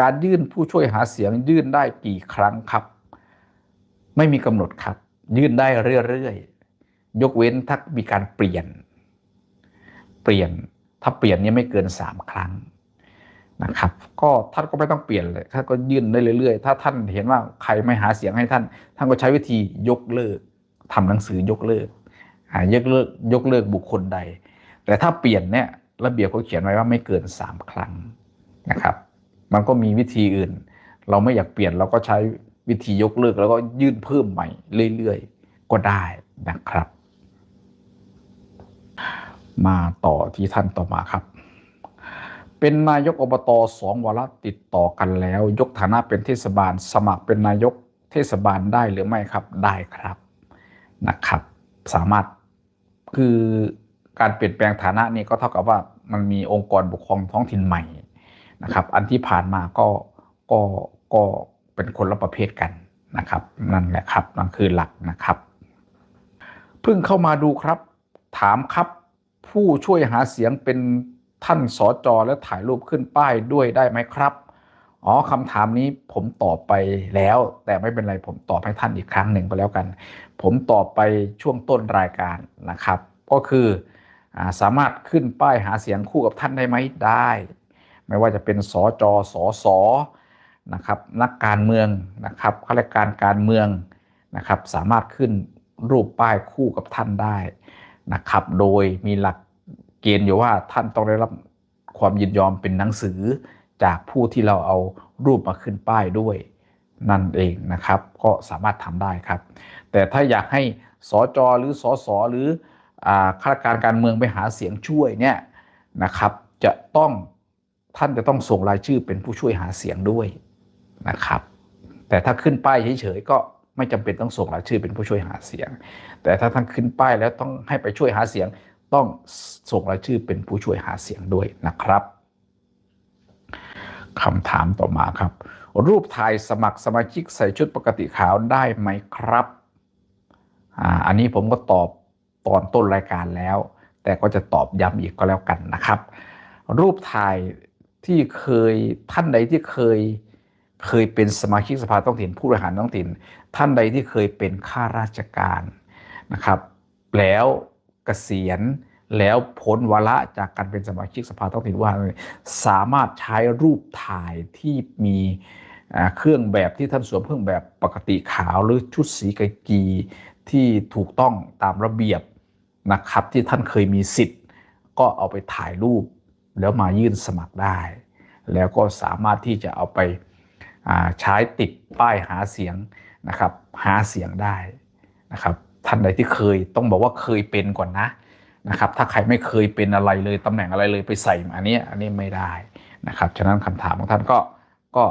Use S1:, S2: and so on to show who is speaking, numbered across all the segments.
S1: การยื่นผู้ช่วยหาเสียงยื่นได้กี่ครั้งครับ ไม่มีกำหนดครับ ยื่นได้เรื่อยๆยกเว้นถ้ามีการเปลี่ยน เปลี่ยนถ้าเปลี่ยนเนี่ยไม่เกินสามครั้งนะครับ ก็ท่านก็ไม่ต้องเปลี่ยนเลยท่านก็ยื่นได้เรื่อยๆ ถ้าท่านเห็นว่าใครไม่หาเสียงให้ท่าน ท่านก็ใช้วิธียกเลิกทำหนังสือยกเลิกยกเลิกยกเลิกบุคคลใด แต่ถ้าเปลี่ยนเนี่ยระเบียบเขาเขียนไว้ว่าไม่เกินสามครั้งนะครับ มันก็มีวิธีอื่น เราไม่อยากเปลี่ยนเราก็ใช้วิธียกเลิก แล้วก็ยื่นเพิ่มใหม่เรื่อยๆ ก็ได้นะครับ มาต่อที่ท่านต่อมาครับ เป็นนายกอบตสองวาระติดต่อกันแล้ว ยกฐานะเป็นเทศบาล สมัครเป็นนายกเทศบาลได้หรือไม่ครับได้ครับนะครับ สามารถคือการเปลี่ยนแปลงฐานะนี่ก็เท่ากับว่ามันมีองค์กรปกครองท้องถิ่นใหม่ นะครับ อันที่ผ่านมาก็ก็ก็เป็นคนละประเภทกันนะครับ นั่นแหละครับนั่นคือหลักนะครับเพิ่งเข้ามาดูครับ ถามครับ ผู้ช่วยหาเสียงเป็นท่านสอจอและถ่ายรูปขึ้นป้ายด้วยได้ไหมครับอ๋อคำถามนี้ผมตอบไปแล้ว แต่ไม่เป็นไรผมตอบให้ท่านอีกครั้งหนึ่งก็แล้วกัน ผมตอบไปช่วงต้นรายการนะครับ ก็คืออาสามารถขึ้นป้ายหาเสียงคู่กับท่านได้ไหมได้ ไม่ว่าจะเป็นสอจอสอสอนะครับนักการเมืองนะครับข้าราชการการเมืองนะครับสามารถขึ้นรูปป้ายคู่กับท่านได้นะครับโดยมีหลักเกณฑ์อยู่ว่าท่านต้องได้รับความยินยอมเป็นหนังสือจากผู้ที่เราเอารูปมาขึ้นป้ายด้วยนั่นเองนะครับ ก็สามารถทำได้ครับ แต่ถ้าอยากให้สอจอหรือสอสอหรือข้าราชการการเมืองไปหาเสียงช่วยเนี่ยนะครับ จะต้อง ท่านจะต้องส่งรายชื่อเป็นผู้ช่วยหาเสียงด้วยนะครับ แต่ถ้าขึ้นป้ายเฉยๆก็ไม่จำเป็นต้องส่งรายชื่อเป็นผู้ช่วยหาเสียง แต่ถ้าท่านขึ้นป้ายแล้วต้องให้ไปช่วยหาเสียง ต้องส่งรายชื่อเป็นผู้ช่วยหาเสียงด้วยนะครับคำถามต่อมาครับ รูปถ่ายสมัครสมาชิกใส่ชุดปกติขาวได้ไหมครับอ่าอันนี้ผมก็ตอบตอนต้นรายการแล้ว แต่ก็จะตอบย้ำอีกก็แล้วกันนะครับ รูปถ่าย ที่เคยท่านใดที่เคยเคยเป็นสมาชิกสภาท้องถิ่นผู้บริหารท้องถิ่น ท่านใดที่เคยเป็นข้าราชการนะครับ แล้วเกษียณแล้วพ้นวาระจากการเป็นสมาชิกสภาท้องถิ่นว่าสามารถใช้รูปถ่ายที่มีเครื่องแบบที่ท่านสวมเครื่องแบบปกติขาวหรือชุดสีกากีที่ถูกต้องตามระเบียบนะครับที่ท่านเคยมีสิทธิ์ ก็เอาไปถ่ายรูป แล้วมายื่นสมัครได้ แล้วก็สามารถที่จะเอาไปใช้ติดป้ายหาเสียงนะครับหาเสียงได้นะครับท่านใดที่เคยต้องบอกว่าเคยเป็นก่อนนะนะครับถ้าใครไม่เคยเป็นอะไรเลยตำแหน่งอะไรเลยไปใส่อันนี้อันนี้ไม่ได้นะครับฉะนั้นคำถามของท่านก็ก็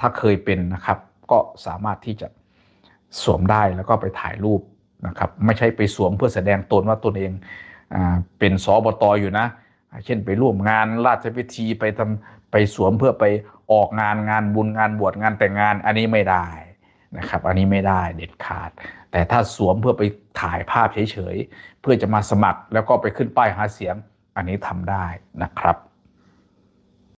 S1: ถ้าเคยเป็นนะครับ ก็สามารถที่จะสวมได้แล้วก็ไปถ่ายรูปนะครับไม่ใช่ไปสวมเพื่อแสดงตนว่าตนเองอเป็นสอบตอยู่นะ เช่นไปร่วมงานราชพิธีไปทำไปสวมเพื่อไปออกงานงานบุญงานบวชงานแต่งงานอันนี้ไม่ได้นะครับ อันนี้ไม่ได้เด็ดขาด แต่ถ้าสวมเพื่อไปถ่ายภาพเฉยๆเพื่อจะมาสมัครแล้วก็ไปขึ้นป้ายหาเสียงอันนี้ทำได้นะครับ